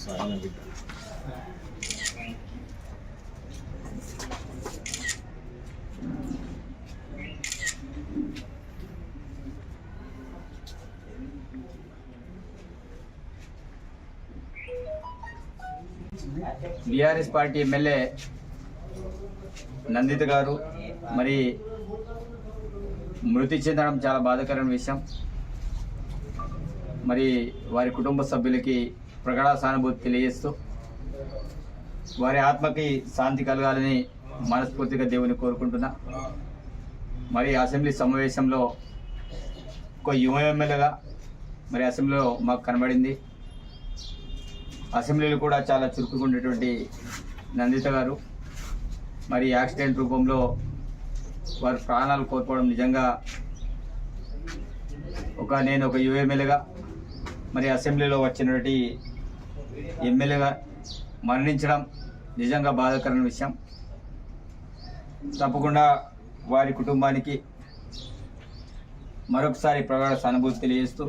సాయన బిడ్డ BRS party MLA Nanditha గారు మరి మృతి చెందడం చాలా బాధాకరమైన విషయం. మరి వారి కుటుంబ సభ్యులకి ప్రగాఢ సానుభూతి తెలియజేస్తూ వారి ఆత్మకి శాంతి కలగాలని మనస్ఫూర్తిగా దేవుని కోరుకుంటున్నా. మరి అసెంబ్లీ సమావేశంలో ఒక యువ ఎమ్మెల్యేగా మరి అసెంబ్లీలో మాకు కనబడింది. అసెంబ్లీలో కూడా చాలా చురుకుగా ఉండేటువంటి నందిత గారు. మరి యాక్సిడెంట్ రూపంలో వారి ప్రాణాలు కోల్పోవడం నిజంగా ఒక నేను ఒక యువ ఎమ్మెల్యేగా మరి అసెంబ్లీలో వచ్చినటువంటి ఎమ్మెల్యేగా మరణించడం నిజంగా బాధాకరమైన విషయం. తప్పకుండా వారి కుటుంబానికి మరొకసారి ప్రగాఢ సానుభూతి తెలియజేస్తూ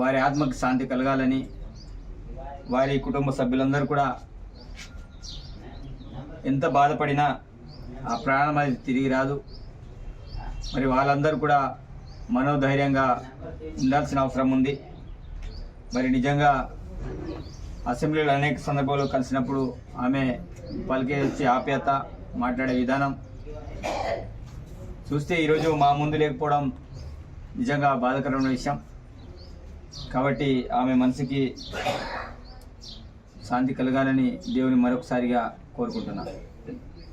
వారి ఆత్మకి శాంతి కలగాలని వారి కుటుంబ సభ్యులందరూ కూడా ఎంత బాధపడినా ఆ ప్రాణం అనేది తిరిగి రాదు. మరి వాళ్ళందరూ కూడా మనోధైర్యంగా ఉండాల్సిన అవసరం ఉంది. మరి నిజంగా అసెంబ్లీలో అనేక సందర్భాల్లో కలిసినప్పుడు ఆమె పలికే వచ్చే ఆప్యాయత మాట్లాడే విధానం చూస్తే ఈరోజు మా ముందు లేకపోవడం నిజంగా బాధకరమైన విషయం. కాబట్టి ఆమె మనసుకి శాంతి కలగాలని దేవుని మరొకసారిగా కోరుకుంటున్నాను